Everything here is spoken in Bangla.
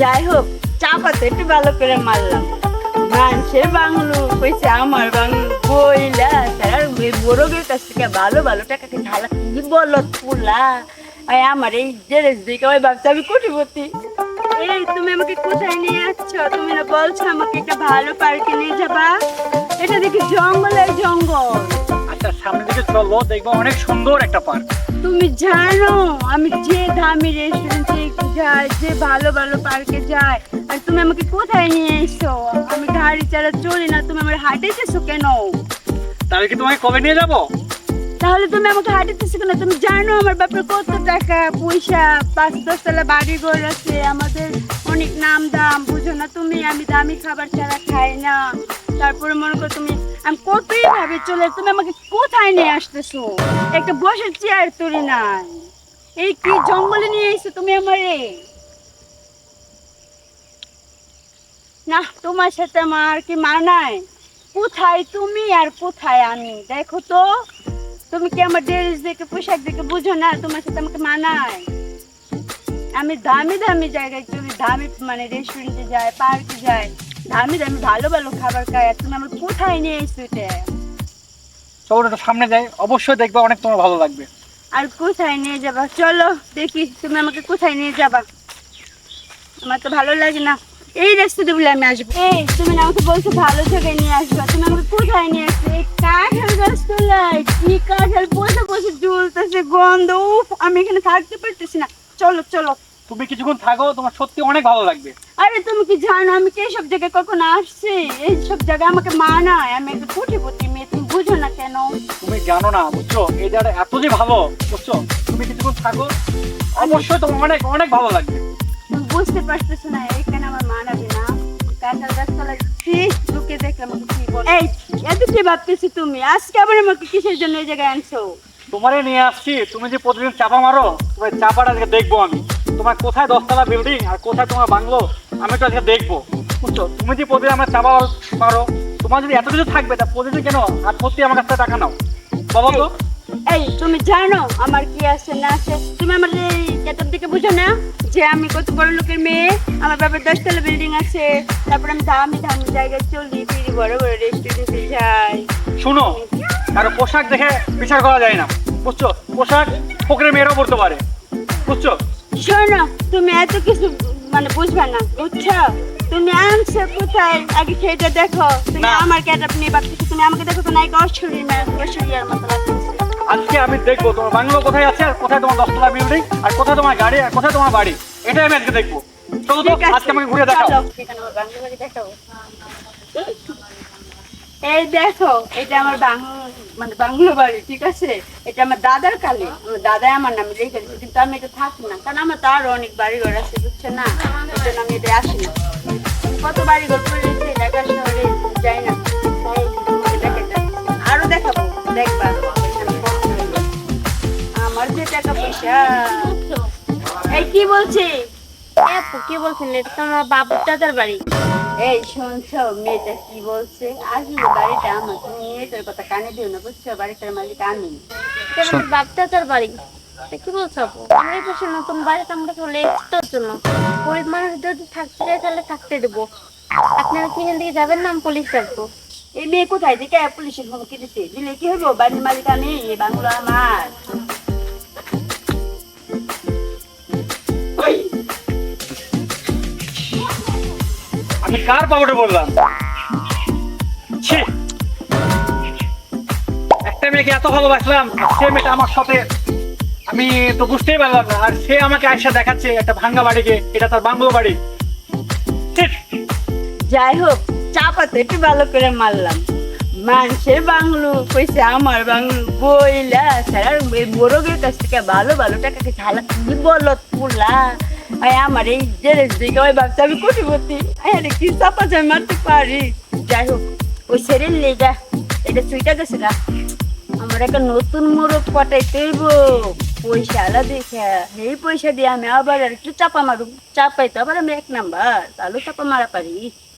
যাই হোক চাপাতে একটু ভালো করে মারলাম। মানুষের বাংলো কইছে আমার বাংলো বইলা তার বড়গের কাছ থেকে ভালো ভালো টাকাকে ঢালা কি বলো তুলা আয় আমার এই ড্রেস দিকে ওই ভাবছে আমি কোটিপতি। এই তুমি আমাকে কোথায় নিয়ে যাচ্ছ তুমি না বলছো আমাকে একটা ভালো পার্কে নিয়ে যাবা? এটা দেখি জঙ্গল আর জঙ্গল? আচ্ছা সামনের দিকে চলো দেখব অনেক সুন্দর একটা পার্ক। তুমি জানো আমি যে দামি রেস্টুরেন্টে যাই যে ভালো ভালো পার্কে যাই আর তুমি আমাকে কোথায় নিয়ে এসো? আমি গাড়ি চালা চলি না তুমি আমার হাঁটাইতেছো কেন? তাহলে কি তোমাকে কবে নিয়ে যাব? তাহলে তুমি আমাকে হাঁটাইতেছো কেন? তুমি জানো আমার বাপের কত টাকা পয়সা পাঁচ দশতলা বাড়ি ঘর আছে আমাদের অনেক নাম দাম বুঝো না তুমি? আমি দামি খাবার ছাড়া খাই না। তারপরে মনে করো তুমি আমি কতই ভাবে চলে তুমি আমাকে কোথায় নিয়ে আসতেছো? একটা বসার চেয়ার তুলি নাই। এই কি জঙ্গলে নিয়ে এসো তুমি আমারে? না, তোমার সাথে আমার কি মানায় কোথায় তুমি আর কোথায় আমি? দেখো তো, তুমি কি আমার ড্রেস দেখে, পোশাক দেখে বুঝো না তোমার সাথে আমাকে মানায় আমি দামি দামি জায়গায় চলি, দামি মানে রেস্টুরেন্টে যাই পার্কে যাই, দামি দামি, ভালো ভালো খাবার খাই। আর তুমি আমার কোথায় নিয়ে এসছো এটা? চলো সামনে যাই, অবশ্যই দেখবে অনেক তোমার ভালো লাগবে। আর কোথায় নিয়ে যাবা? চলো দেখি তুমি আমাকে কোথায় নিয়ে যাবা? আমার তো ভালো লাগে না। এই রাস্তাতে বলে আমি আসব। এই তুমি না আমাকে বলছো ভালো থেকে নিয়ে আসবা। তুমি আমাকে কোথায় নিয়ে আসবে? এই কাঁঠাল গাছ তোলায় কি কাঁঠাল? বসে বসে ঝুলতেছে গন্ধ। উফ আমি এখানে থাকতে পারতেছি না। চলো চলো। তুমি কিছুক্ষণ থাকো তোমার সত্যি অনেক ভালো লাগবে। আরে তুমি কি জানো আমি কি এইসব জায়গায় কখন আসছি? এইসব জায়গায় আমাকে মানায়। আমি একটা কোটিপতি মেয়ে। কেন? তুমি জানো না বুঝছ? এই জায়গাটা এত যে ভালো বুঝছ? তুমি কিছুক্ষণ থাকো অবশ্যই তোমার অনেক অনেক ভালো লাগবে। তুমি বুঝতে পারতেছো না এখানে আমার মানাবে না। কাঁঠাল গাছতলায় কি ঢুকে দেখলে আমাকে কি বল? এই এত কি ভাবতেছি তুমি? আজকে আবার আমাকে কিসের জন্য এই জায়গায় আনছো? তোমারে নিয়ে আসছি তুমি যে প্রতিদিন চাপা মারো তোমার চাপাটা আজকে দেখব আমি। তোমার কোথায় দশতলা বিল্ডিং আর কোথায় তোমার বাংলো আমি তো আজকে দেখব বুঝছ? তুমি যে প্রতিদিন আমার চাপা মারো তোমার যদি এত কিছু থাকবে তা প্রতিদিন কেন? আর সত্যি আমার কাছ টাকা নাও। বলো তো? এই তুমি জানো আমার কি আছে না আছে? তুমি আমার এই গেটার দিকে বুঝো না? যে আমি কত বড় লোকের মেয়ে আমার বাবার দশতলা বিল্ডিং আছে। তারপর আমি দামি দামি জায়গায় চলি ফিরি বড় বড় রেস্টুরেন্টে যাই। শুনো কারও পোশাক দেখে বিচার করা যায় না। বুঝছ? পোশাক ফকরের মেয়েরাও পড়তে পারে। বুঝছ? শোনো তুমি এত কিছু মানে বুঝবে না বুঝছ? তুমি আনছো কোথায় আগে সেটা দেখো। তুমি আমার গেটার নিয়ে ভাবতেছো তুমি আমাকে দেখো তো নায়িকা অশ্বরী না অশ্বরীর মতো লাগতেছে আজকে আমি দেখব তোমার বাংলো কোথায় আছে আর কোথায় তোমার দশতলা বিল্ডিং আর কোথায় তোমার গাড়ি আর কোথায় তোমার বাড়ি। এটাই আমি আজকে দেখব। চলো তো আজকে আমাকে ঘুরে দেখাও। চলো, এই দেখো, এটা আমার মানে বাংলো বাড়ি, ঠিক আছে? এটা আমার দাদার কালে। আমার দাদাই আমার নামে রেখে দিচ্ছে কিন্তু আমি এটা থাকি না, কারণ আমার তো আরও অনেক বাড়ি ঘর আছে, বুঝছে না? এই জন্য আমি এটা আসি না। কত বাড়ি ঘর করে ঢাকা শহরে যাই না। আরও দেখাবো, দেখবা। আমার যে টাকা পয়সা। এই কি বলছি? কি বলছেন? এটা আমার বাবুর দাদার বাড়ি। এই শুনছো মেয়েটা কি বলছে? আসলে বাড়িটা আমার। তুমি মেয়েটার কথা কানে দিও না বুঝছ? বাড়িটার মালিক আমি। এটা আমার বাপ দাদার বাড়ি। কি বলছো আপু? আমরা এই পাশে নতুন বাড়িতে আমরা চলে এসছি জন্য। গরিব মানুষ যদি থাকতে চায় তাহলে থাকতে দেবো। আপনারা কি এখান থেকে যাবেন না? আমি পুলিশ ডাকবো। এই মেয়ে কোথায়? দিকে পুলিশের হুমকি দিতে দিলে কি হইব? বাড়ির মালিক আমি বাংলো আমার। আমি কার পাউডার বললাম? একটা মেয়েকে এত ভালোবাসলাম, সে মেয়েটা আমার সাথে, আমি তো বুঝতেই পারলাম না। আর সে আমাকে আয়সা দেখাচ্ছে একটা ভাঙ্গা বাড়িকে, এটা তার বাংলো বাড়ি। যাই হোক চাপাতে একটু ভালো করে মারলাম। মানুষের বাংলো কইছে, আমার বাংলো বইলা, স্যার বড়গের কাছ থেকে ভালো ভালো টাকাকে ঢালা কি বলো তুলা আয় আমার এই ড্রেস দিকে ওই আমি কোটিপতি। আরে কি চাপা যায়, মারতে পারি। যাই হোক, ওই সেরের লেগা এটা সুইটা গেছে না আমার একটা নতুন মোরগ পটাইতে হইব। পয়সা আলা দেখে। এই পয়সা দিয়ে আমি আবার আর একটু চাপা মারু চাপাইতে আবার আমি এক নাম্বার। তাহলে চাপা মারা পারি।